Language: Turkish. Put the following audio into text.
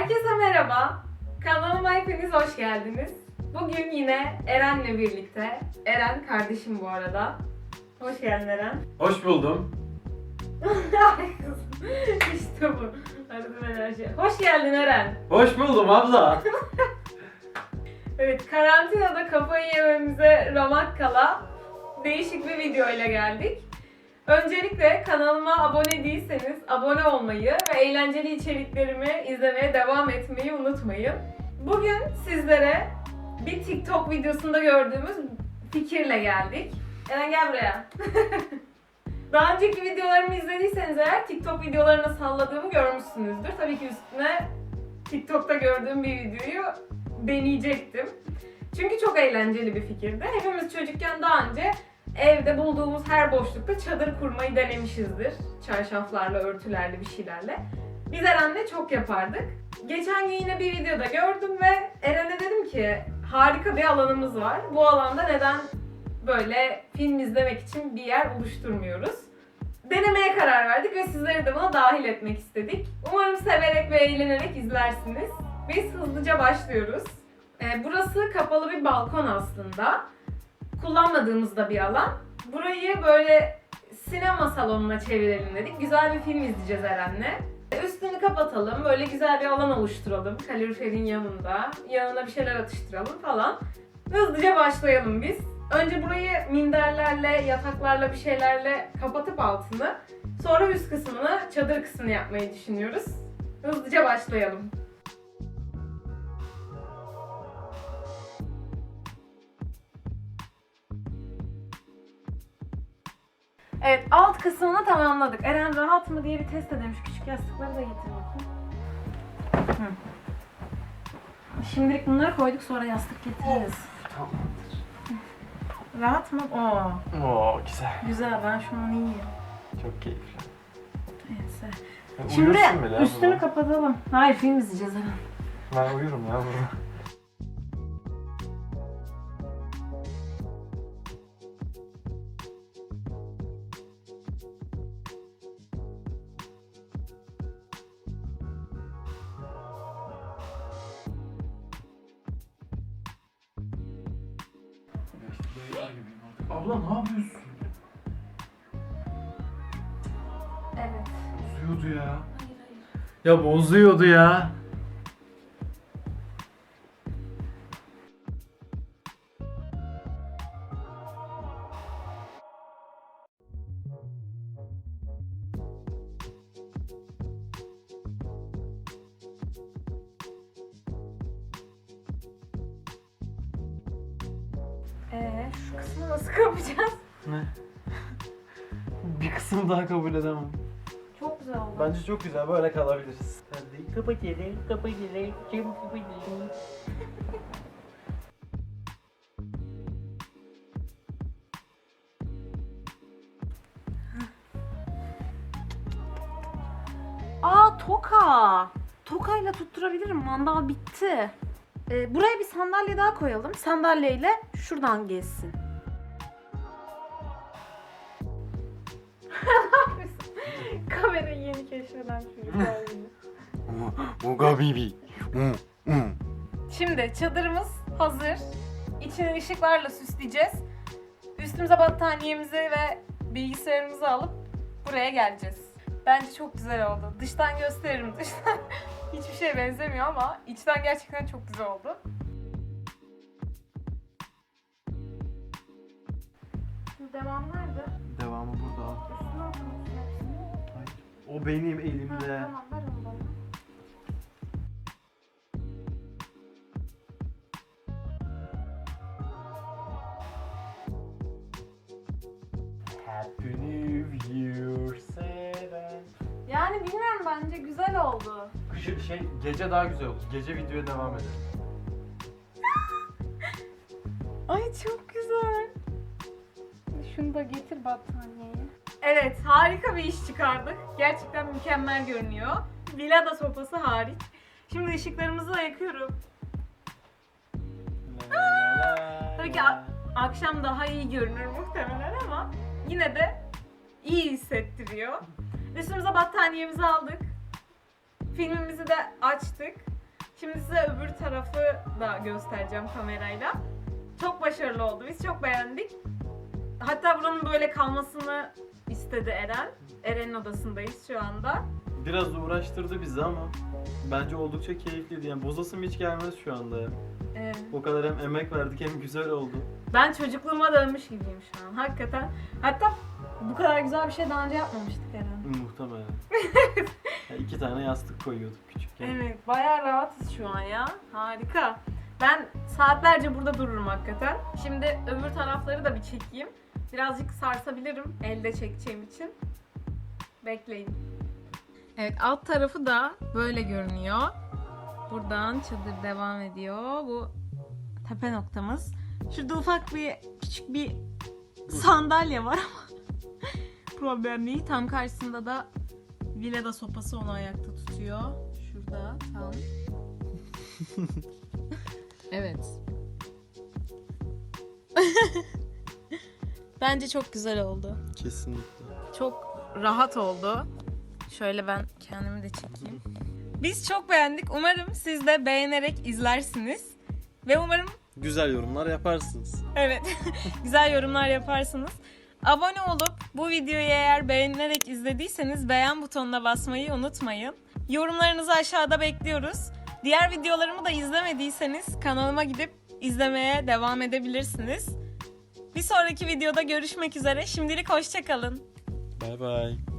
Herkese merhaba. Kanalıma hepiniz hoş geldiniz. Bugün yine Eren'le birlikte. Eren kardeşim bu arada. Hoş geldin Eren. Hoş buldum. İşte bu. Aradım enerji. Hoş geldin Eren. Hoş buldum abla. Evet karantinada kafayı yememize ramak kala değişik bir video ile geldik. Öncelikle kanalıma abone değilseniz abone olmayı ve eğlenceli içeriklerimi izlemeye devam etmeyi unutmayın. Bugün sizlere bir TikTok videosunda gördüğümüz fikirle geldik. Eren gel buraya. Daha önceki videolarımı izlediyseniz eğer TikTok videolarına salladığımı görmüşsünüzdür. Tabii ki üstüne TikTok'ta gördüğüm bir videoyu deneyecektim. Çünkü çok eğlenceli bir fikirdi. Hepimiz çocukken daha önce evde bulduğumuz her boşlukta çadır kurmayı denemişizdir. Çarşaflarla, örtülerle, bir şeylerle. Biz Eren'le çok yapardık. Geçen gün yine bir videoda gördüm ve Eren'e dedim ki harika bir alanımız var. Bu alanda neden böyle film izlemek için bir yer oluşturmuyoruz? Denemeye karar verdik ve sizleri de buna dahil etmek istedik. Umarım severek ve eğlenerek izlersiniz. Biz hızlıca başlıyoruz. Ee, burası kapalı bir balkon aslında. Kullanmadığımız da bir alan. Burayı böyle sinema salonuna çevirelim dedik. Güzel bir film izleyeceğiz Eren'le. Üstünü kapatalım, böyle güzel bir alan oluşturalım kaloriferin yanında. Yanına bir şeyler atıştıralım falan. Hızlıca başlayalım biz. Önce burayı minderlerle, yataklarla bir şeylerle kapatıp altını. Sonra üst kısmını, çadır kısmını yapmayı düşünüyoruz. Hızlıca başlayalım. Evet, alt kısmını tamamladık. Eren rahat mı diye bir test edelim. Şu küçük yastıkları da getir bakayım. Hı. Şimdilik bunları koyduk sonra yastık getiririz. Rahat mı? Oo, Oo güzel. güzel. Ben şu an iyiyim. Çok keyifli. Neyse. Şimdi uyursun bile ha üstünü kapatalım. Hayır, film izleyeceğiz Eren. Ben uyurum ya burada. Abla ne yapıyorsun? Evet. Bozuyordu ya. Ya bozuyordu ya. Ee, şu kısmı nasıl kapayacağız? Ne? Bir kısım daha kabul edemem. Çok güzel oldu. Bence çok güzel böyle kalabiliriz. Hadi Kapatalım, kapatalım, çabuk kapatalım. Aa toka. Tokayla tutturabilirim. Mandal bitti. Ee, buraya bir sandalye daha koyalım. Sandalyeyle şuradan geçsin. Kamerayı yeni keşfeden çocuklar gibi. Muga bibi. Şimdi çadırımız hazır. İçini ışıklarla süsleyeceğiz. Üstümüze battaniyemizi ve bilgisayarımızı alıp buraya geleceğiz. Bence çok güzel oldu. Dıştan gösteririm. Dıştan hiçbir şeye benzemiyor ama içten gerçekten çok güzel oldu. Şimdi devam nerede? Devamı burada. Üstüne. O benim elimde. tamam ver onu bana. Happy New Year. Yani bilmiyorum bence güzel oldu. Kışı şey gece daha güzel olur. Gece videoya devam edelim. Ay çok güzel. Şunu da getir battaniyeyi. Evet harika bir iş çıkardık. Gerçekten mükemmel görünüyor. Vilada sopası hariç. Şimdi ışıklarımızı da yakıyorum. Tabii ki a- akşam daha iyi görünür muhtemelen ama yine de iyi hissettiriyor. Üstümüze battaniyemizi aldık. Filmimizi de açtık. Şimdi size öbür tarafı da göstereceğim kamerayla. Çok başarılı oldu. Biz çok beğendik. Hatta buranın böyle kalmasını istedi Eren. Eren'in odasındayız şu anda. Biraz uğraştırdı bizi ama bence oldukça keyifliydi. Yani bozasım hiç gelmez şu anda. Ee, O kadar hem emek verdik hem güzel oldu. ben çocukluğuma dönmüş gibiyim şu an. Hakikaten. Hatta bu kadar güzel bir şey daha önce yapmamıştık Eren. Muhtemelen. ya iki tane yastık koyuyorduk küçükken. Evet, bayağı rahatız şu an ya. Harika. Ben saatlerce burada dururum hakikaten. Şimdi öbür tarafları da bir çekeyim. Birazcık sarsabilirim elde çekeceğim için. Bekleyin. Evet, alt tarafı da böyle görünüyor. Buradan çadır devam ediyor. Bu tepe noktamız. Şurada ufak bir küçük bir sandalye var ama problem değil. Tam karşısında da Vileda sopası onu ayakta tutuyor. Şurada tam. evet. Bence çok güzel oldu. Kesinlikle. Çok rahat oldu. Şöyle ben kendimi de çekeyim. Biz çok beğendik. Umarım siz de beğenerek izlersiniz. Ve umarım Güzel yorumlar yaparsınız. Evet. Güzel yorumlar yaparsınız. Abone olup bu videoyu eğer beğenerek izlediyseniz beğen butonuna basmayı unutmayın. Yorumlarınızı aşağıda bekliyoruz. Diğer videolarımı da izlemediyseniz kanalıma gidip izlemeye devam edebilirsiniz. Bir sonraki videoda görüşmek üzere. Şimdilik hoşçakalın. Bay bay.